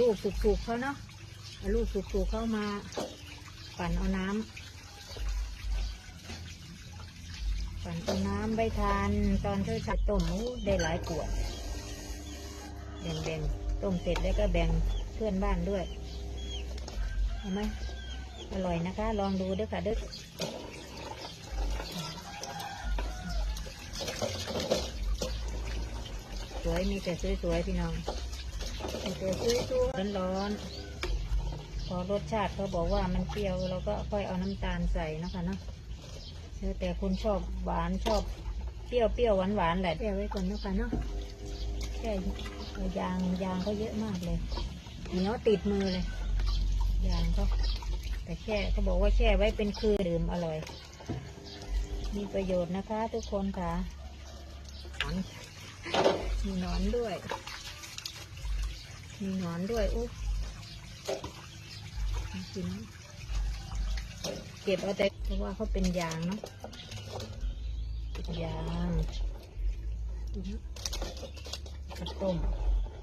ลูกสุกๆเขาเนาะเอาลูกสุกๆเข้ามาปั่นเอาน้ำปั่นเอาน้ำใบทานตอนเช้าชัดต้มได้หลายขวดแบ่งๆต้มเสร็จแล้วก็แบ่งเพื่อนบ้านด้วยเอาไหมอร่อยนะคะ ลองดูด้อค่ะด้อสวยมีแต่สวยๆพี่น้อง มีแต่สวยร้อนๆพอรสชาติเขาบอกว่ามันเปรี้ยวเราก็ค่อยเอาน้ำตาลใส่นะคะเนาะแต่คุณชอบหวานชอบเปรี้ยวเปรี้ยวหวานหวานแหละแช่ไว้ก่อนนะคะเนาะแช่ยางยางเขาเยอะมากเลยเหนียวติดมือเลยยางเขาแต่แช่เขาบอกว่าแช่ไว้เป็นคืนดื่มอร่อย มีประโยชน์นะคะ ทุกคนค่ะมีนอนด้วย มีหนอนด้วยอุ๊บกินเก็บเอาแต่เพราะว่าเขาเป็นยางเนาะเป็นยางดูนะข้าต้ม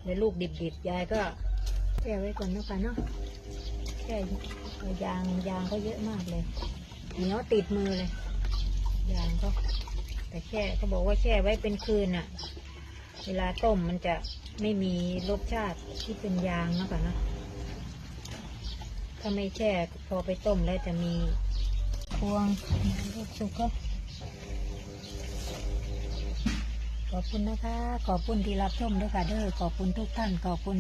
ในลูกดิบๆยายก็แช่ไว้ก่อนนะค่ะเนาะแช่ยางยางเขาเยอะมากเลยเหนียวติดมือเลยยางเขาแต่แช่เขาบอกว่าแช่ไว้เป็นคืนน่ะ เวลาต้มมันจะไม่มีรสชาติที่เป็นยางนะคะนะ ถ้าไม่แช่พอไปต้มแล้วจะมีพวงลูกสุกก็ขอบคุณนะคะ ขอบคุณที่รับชมด้วยค่ะเด้อขอบคุณทุกท่าน ขอบคุณ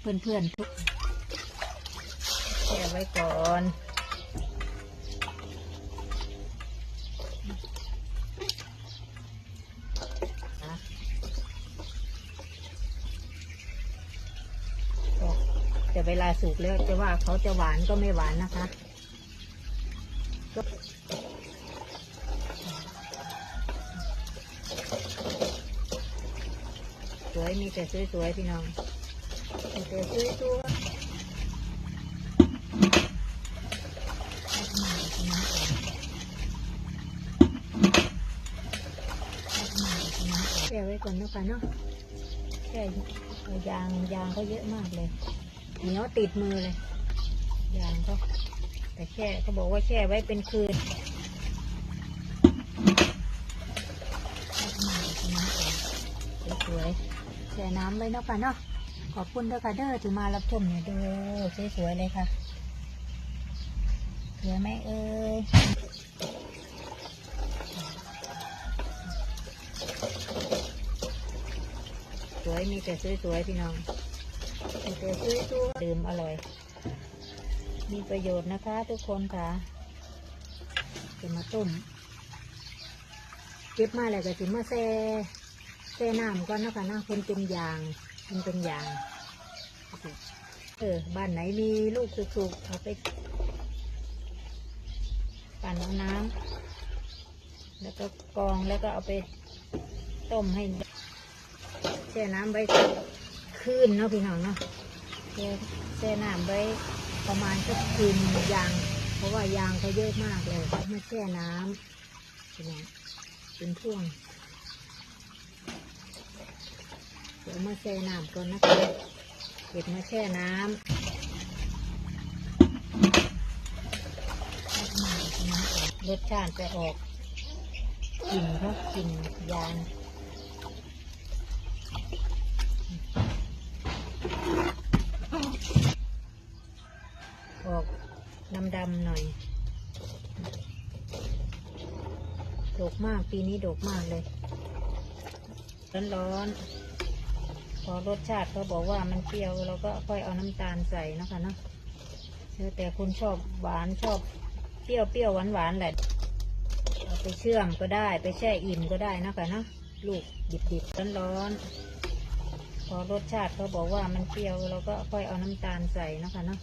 เพื่อนๆทุกแช่ไว้ก่อน แต่เวลาสุกแล้วจะว่าเขาจะหวานก็ไม่หวานนะคะสวยมีแต่สวยๆพี่น้องมีแต่สวยๆแช่ไว้ก่อนนะคะเนาะแช่ยางยางเขาเยอะมากเลย เหนียวติดมือเลยยางเขาแต่แช่เขาบอกว่าแช่ไว้เป็นคืนสวยๆแช่น้ำไว้เนาะค่ะเนาะขอบคุณเด้อค่ะเด้อที่มารับชมเนี่ยเด้อสวยๆเลยค่ะสวยไหมเอ่ยสวยมีแต่สวยๆพี่น้อง มีแต่ซื้อตัวดื่มอร่อย มีประโยชน์นะคะทุกคนค่ะจะมาต้มเก็บมาแล้วก็สิมาแช่แช่น้ำก่อนนาะคะนาะคนเป็นยางมันเป็นยางเออบ้านไหนมีลูกสุกๆเอาไปปั่นเอาน้ำแล้วก็กรองแล้วก็เอาไปต้มให้แช่น้ำไว้ คืนเนาะพี่น้องเนาะแช่แช่น้ำไว้ประมาณสักคืนยาง เพราะว่ายางเขาเยอะมากเลยมาแช่น้ำเป็นไงเป็นพ่วงเดี๋ยวมาแช่น้ำก่อนนะคะเก็บมาแช่น้ำรสชาติจะออกกลิ่นเขาะกลิ่นยาง ออกดำดำๆหน่อยดกมาก ปีนี้ดกมากเลย ร้อนๆ พอรสชาติเขาบอกว่ามันเปรี้ยวเราก็ค่อยเอาน้ำตาลใส่นะคะเนาะแต่คุณชอบหวานชอบเปรี้ยวเปรี้ยวหวานหวานแหละเอาไปเชื่อมก็ได้ไปแช่อิ่มก็ได้นะคะเนาะลูกดิบๆร้อนๆ พอรสชาติเขาบอกว่ามันเปรี้ยวเราก็ค่อยเอาน้ำตาลใส่นะคะเนาะ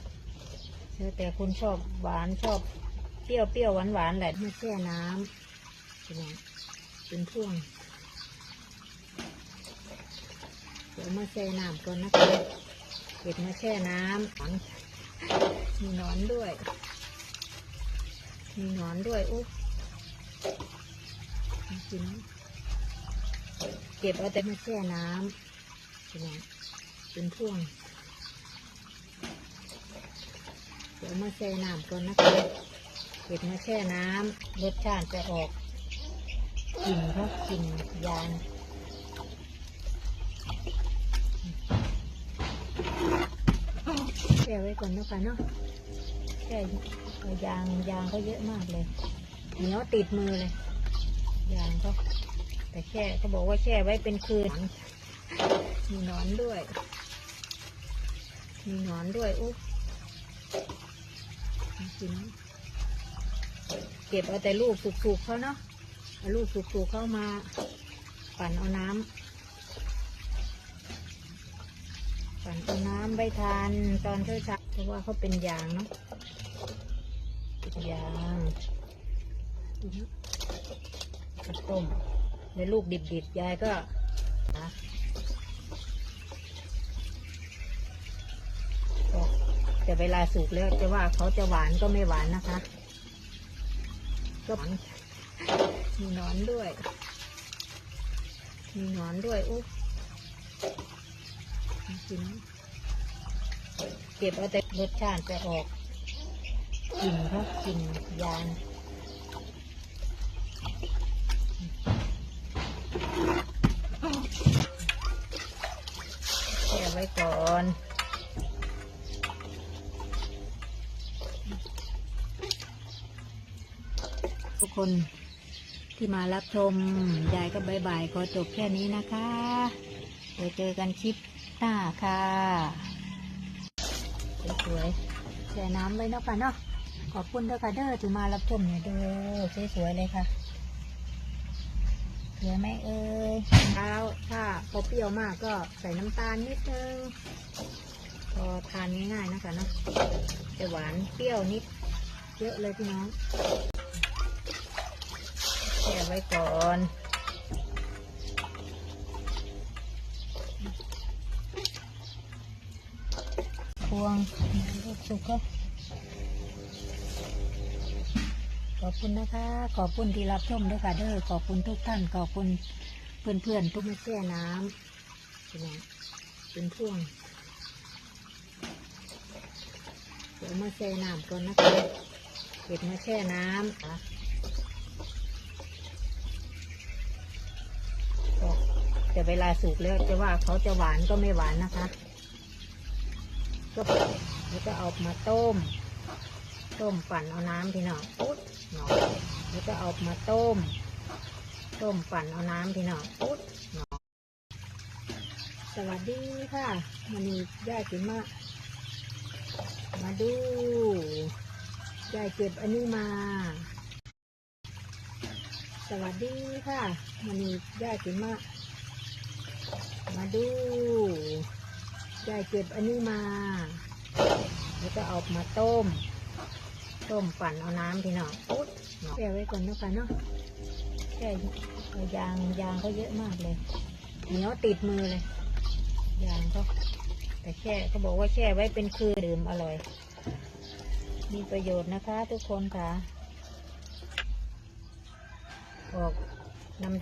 แต่คุณชอบหวานชอบเปรี้ยวเปรี้ยวหวานหวานแหละมาแช่น้ำ เป็นพ่วง เดี๋ยวมาแช่น้ำก่อนนะคะเก็บมาแช่น้ำหนอนมีนอนด้วย มีนอนด้วยอุ๊บกินเก็บเอาแต่มาแช่น้ำเป็นไงเป็นพ่วงดี๋ยวมาแช่น้ำก่อนนะคะเก็บมาแช่น้ำรสชาติจะออก กลิ่นเขากลิ่นยางแช่ไว้ก่อนนะคะเนาะแช่ยางยางเขาเยอะมากเลย เหนียวติดมือเลย ยางเขาแต่แช่เขาบอกว่าแช่ไว้เป็นคืน มีนอนด้วย มีนอนด้วยอุ๊ยกินเก็บเอาแต่ลูกสุกๆเขาเนาะ ลูกสุกๆเข้ามาปั่นเอาน้ำปั่นเอาน้ำไปทานตอนเช้าๆเพราะว่าเขาเป็นยางเนาะยางข้าวต้มในลูกดิบๆยายก็นะแต่เวลาสุกแล้วจะว่าเขาจะหวานก็ไม่หวานนะคะก็หวาน มีหนอนด้วย มีหนอนด้วยอุ๊ยกินเก็บเอาแต่รสชาติจะออกกลิ่นเขากลิ่นยางแช่ไว้ก่อนทุกคน ที่มารับชม ยายก็บายบายขอจบแค่นี้นะคะเดี๋ยวเจอกันคลิปหน้าค่ะสวยๆแช่น้ำไว้เนาะค่ะเนาะขอบคุณด้อค่ะเด้อที่มารับชมเนี่ยด้อสวยๆเลยค่ะเหลือไหมเอ่ยเท้าถ้าพอเปรี้ยวมากก็ใส่น้ำตาลนิดนึงพอทานง่ายๆนะคะเนาะจะหวานเปรี้ยวนิด เยอะเลยพี่น้อง ช่ไว้ก่อนพวงลูกสุกก็ขอบคุณนะคะ ขอบคุณที่รับชมด้วยค่ะเด้อขอบคุณทุกท่าน ขอบคุณเพื่อนๆทุกมาแช่น้ำเป็นเป็นพ่วงเดี๋ยวมาแช่น้ำก่อนนะคะเก็บมาแช่น้ำค่ะ แต่เวลาสุกแล้วจะว่าเขาจะหวานก็ไม่หวานนะคะ ก็แล้วก็เอามาต้ม ต้มปั่นเอาน้ำพี่น้องอุ๊ดหนอแล้วก็เอามาต้ม ต้มปั่นเอาน้ำพี่น้องอุ๊ดหนอสวัสดีค่ะมันนี้ย่าจิมามาดูยายเก็บอันนี้มาสวัสดีค่ะมันนี้ยายกินมา มาดูยายเก็บอันนี้มา แล้วก็เอามาต้ม ต้มปั่นเอาน้ำพี่น้องอุ๊ดเนาะแช่ไว้ก่อนเนาะค่ะเนาะแช่เอายางยางเขาเยอะมากเลยเหนียวติดมือเลย ยางเขาแต่แช่เขาบอกว่าแช่ไว้เป็นคืนดื่มอร่อย มีประโยชน์นะคะ ทุกคนค่ะ ออก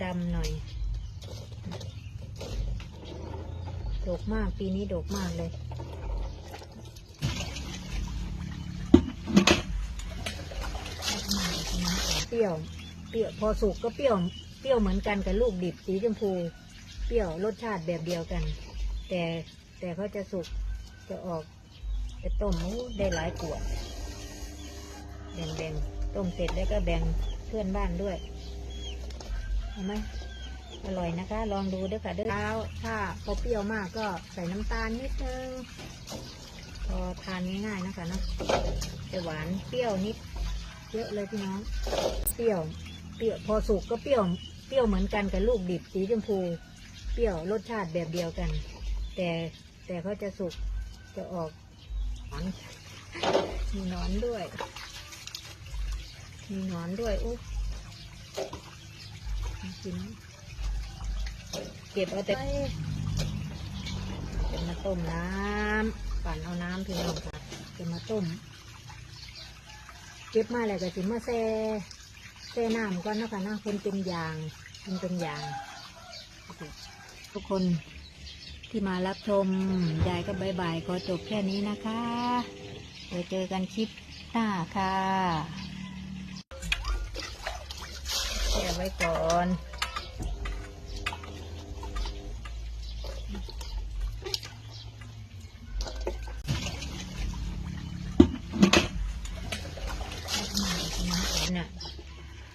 ดำๆหน่อย ดกมาก ปีนี้ดกมากเลย เปรี้ยว เปรี้ยว พอสุกก็เปรี้ยว เปรี้ยวเหมือนกันกับลูกดิบสีชมพู เปรี้ยวรสชาติแบบเดียวกัน แต่แต่เขาจะสุกจะออกจะต้มได้หลายขวดแบ่งๆต้มเสร็จแล้วก็แบ่งเพื่อนบ้านด้วยเห็นไหม อร่อยนะคะ ลองดูด้วยค่ะเด้อเช้าถ้าพอเปรี้ยวมากก็ใส่น้ำตาลนิดนึงพอทานง่ายๆนะคะเนาะจะหวานเปรี้ยวนิด เยอะเลยพี่น้องเปรี้ยวเปรี้ยวพอสุกก็เปรี้ยวเปรี้ยวเหมือนกันกับลูกดิบสีชมพู เปรี้ยวรสชาติแบบเดียวกัน แต่แต่เขาจะสุกจะออกหวานมีนอนด้วย มีนอนด้วยอุ๊กิน เก็บเอาแต่จะมาต้มน้ำปั่นเอาน้ำพี่น้องค่ะจะมาต้ม เก็บมาแล้วก็สิมาแช่แช่น้ำก่อนนาะคะนาะเป็นเป็นยางเป็นเป็นยางทุกคนที่มารับชมยายก็บายบายขอจบแค่นี้นะคะเดี๋ยวเจอกันคลิปหน้าค่ะแช่ไว้ก่อน น่ะ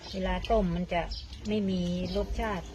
เว ลาต้มมันจะไม่มีรสชาติ